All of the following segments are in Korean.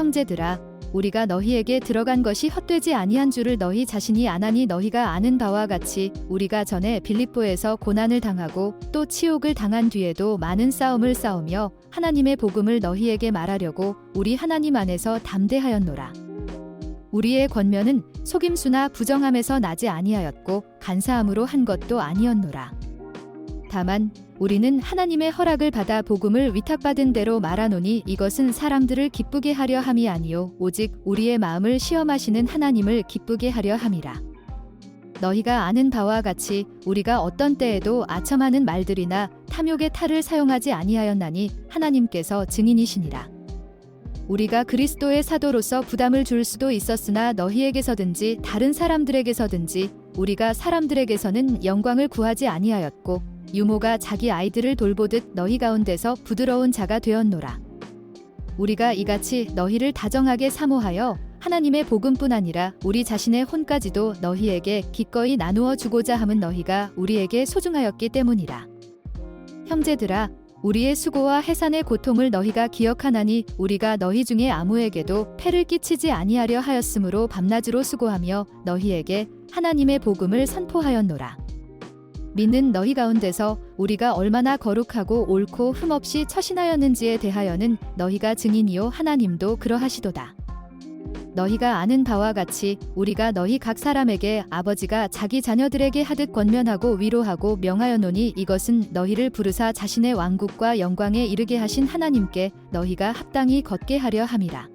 형제들아 우리가 너희에게 들어간 것이 헛되지 아니한 줄을 너희 자신이 아나니 너희가 아는 바와 같이 우리가 전에 빌립보에서 고난을 당하고 또 치욕을 당한 뒤에도 많은 싸움을 싸우며 하나님의 복음을 너희에게 말하려고 우리 하나님 안에서 담대하였노라. 우리의 권면은 속임수나 부정함에서 나지 아니하였고 간사함으로 한 것도 아니었노라. 다만 우리는 하나님의 허락을 받아 복음을 위탁받은 대로 말하노니 이것은 사람들을 기쁘게 하려 함이 아니요 오직 우리의 마음을 시험하시는 하나님을 기쁘게 하려 함이라. 너희가 아는 바와 같이 우리가 어떤 때에도 아첨하는 말들이나 탐욕의 탈을 사용하지 아니하였나니 하나님께서 증인이시니라. 우리가 그리스도의 사도로서 부담을 줄 수도 있었으나 너희에게서든지 다른 사람들에게서든지 우리가 사람들에게서는 영광을 구하지 아니하였고 유모가 자기 아이들을 돌보듯 너희 가운데서 부드러운 자가 되었노라. 우리가 이같이 너희를 다정하게 사모하여 하나님의 복음뿐 아니라 우리 자신의 혼까지도 너희에게 기꺼이 나누어 주고자 함은 너희가 우리에게 소중하였기 때문이라. 형제들아, 우리의 수고와 해산의 고통을 너희가 기억하나니 우리가 너희 중에 아무에게도 폐를 끼치지 아니하려 하였으므로 밤낮으로 수고하며 너희에게 하나님의 복음을 선포하였노라. 믿는 너희 가운데서 우리가 얼마나 거룩하고 옳고 흠없이 처신하였는지에 대하여는 너희가 증인이요 하나님도 그러하시도다. 너희가 아는 바와 같이 우리가 너희 각 사람에게 아버지가 자기 자녀들에게 하듯 권면하고 위로하고 명하여노니 이것은 너희를 부르사 자신의 왕국과 영광에 이르게 하신 하나님께 너희가 합당히 걷게 하려 함이라.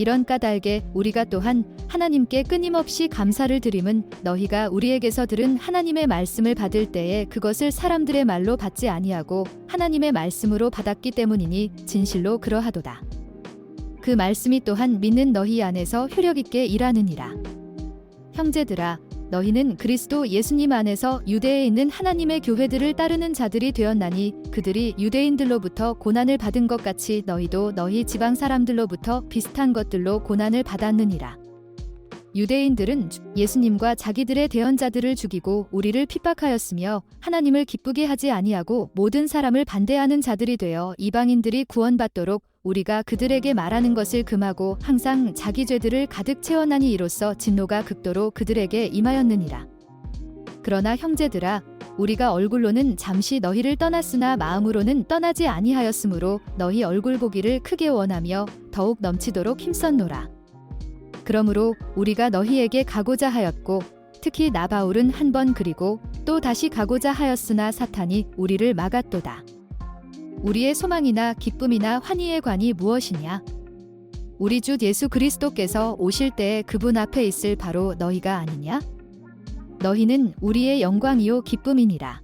이런 까닭에 우리가 또한 하나님께 끊임없이 감사를 드림은 너희가 우리에게서 들은 하나님의 말씀을 받을 때에 그것을 사람들의 말로 받지 아니하고 하나님의 말씀으로 받았기 때문이니 진실로 그러하도다. 그 말씀이 또한 믿는 너희 안에서 효력 있게 일하느니라. 형제들아, 너희는 그리스도 예수님 안에서 유대에 있는 하나님의 교회들을 따르는 자들이 되었나니 그들이 유대인들로부터 고난을 받은 것 같이 너희도 너희 지방 사람들로부터 비슷한 것들로 고난을 받았느니라. 유대인들은 예수님과 자기들의 대언자들을 죽이고 우리를 핍박하였으며 하나님을 기쁘게 하지 아니하고 모든 사람을 반대하는 자들이 되어 이방인들이 구원받도록 우리가 그들에게 말하는 것을 금하고 항상 자기 죄들을 가득 채워나니 이로써 진노가 극도로 그들에게 임하였느니라. 그러나 형제들아 우리가 얼굴로는 잠시 너희를 떠났으나 마음으로는 떠나지 아니하였으므로 너희 얼굴 보기를 크게 원하며 더욱 넘치도록 힘썼노라. 그러므로 우리가 너희에게 가고자 하였고 특히 나 바울은 한 번 그리고 또 다시 가고자 하였으나 사탄이 우리를 막았도다. 우리의 소망이나 기쁨이나 환희의 관이 무엇이냐? 우리 주 예수 그리스도께서 오실 때에 그분 앞에 있을 바로 너희가 아니냐? 너희는 우리의 영광이요 기쁨이니라.